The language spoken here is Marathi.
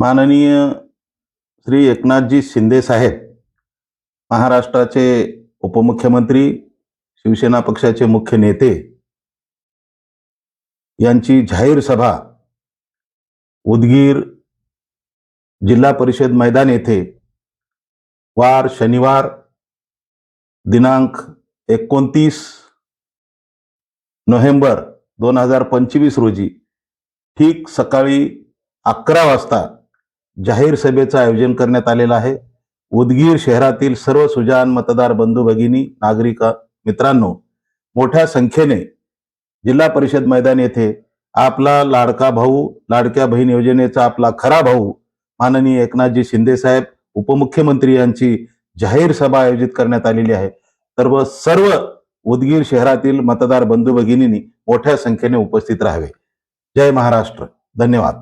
माननीय श्री एकनाथजी शिंदे साहेब महाराष्ट्राचे उपमुख्यमंत्री शिवसेना पक्षाचे मुख्य नेते यांची जाहीर सभा उदगीर जिल्हा परिषद मैदान येथे वार शनिवार दिनांक एकोणतीस नोव्हेंबर दोन हजार पंचवीस रोजी ठीक सकाळी अकरा वाजता जाहीर सभेचं आयोजन करण्यात आलेलं आहे. उदगीर शहरातील सर्व सुजान मतदार बंधू भगिनी नागरिक मित्रांनो मोठ्या संख्येने जिल्हा परिषद मैदान येथे आपला लाडका भाऊ लाडक्या बहीण योजनेचा आपला खरा भाऊ माननीय एकनाथजी शिंदे साहेब उपमुख्यमंत्री यांची जाहीर सभा आयोजित करण्यात आलेली आहे. तर व सर्व उदगीर शहरातील मतदार बंधू भगिनींनी मोठ्या संख्येने उपस्थित राहावे. जय महाराष्ट्र. धन्यवाद.